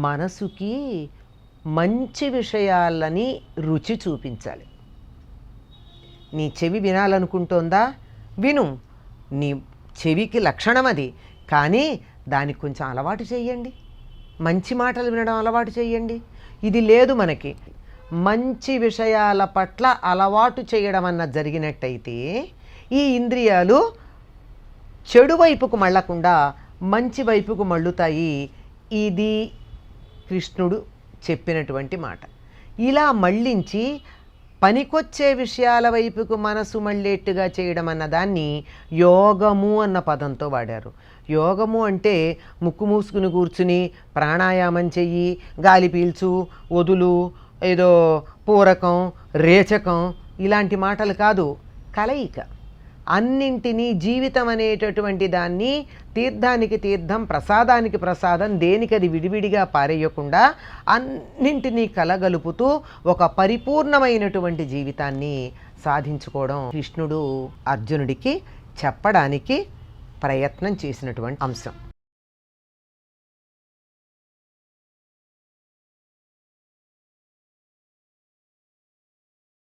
మనసుకి మంచి విషయాలని రుచి చూపించాలి. నీ చెవి వినాలనుకుంటోందా? విను. నీ చెవికి లక్షణం అది. కానీ దానికి కొంచెం అలవాటు చేయండి మంచి మాటలు వినడం అలవాటు చేయండి ఇది లేదు మనకి. మంచి విషయాల పట్ల అలవాటు చేయడం అన్న జరిగినట్టయితే ఈ ఇంద్రియాలు చెడు వైపుకు మళ్ళకుండా మంచి వైపుకు మళ్ళుతాయి. ఇది కృష్ణుడు చెప్పినటువంటి మాట. ఇలా మళ్ళించి పనికొచ్చే విషయాల వైపుకు మనసు మళ్ళేట్టుగా చేయడం అన్నదాన్ని యోగము అన్న పదంతో వాడారు. యోగము అంటే ముక్కు మూసుకుని కూర్చుని ప్రాణాయామం చెయ్యి గాలి పీల్చు వదులు ఏదో పూరకం రేచకం ఇలాంటి మాటలు కాదు కలయిక. అన్నింటినీ జీవితం అనేటటువంటి దాన్ని తీర్థానికి తీర్థం ప్రసాదానికి ప్రసాదం దేనికది విడివిడిగా పారేయకుండా అన్నింటినీ కలగలుపుతూ ఒక పరిపూర్ణమైనటువంటి జీవితాన్ని సాధించుకోవడం కృష్ణుడు అర్జునుడికి చెప్పడానికి ప్రయత్నం చేసినటువంటి అంశం.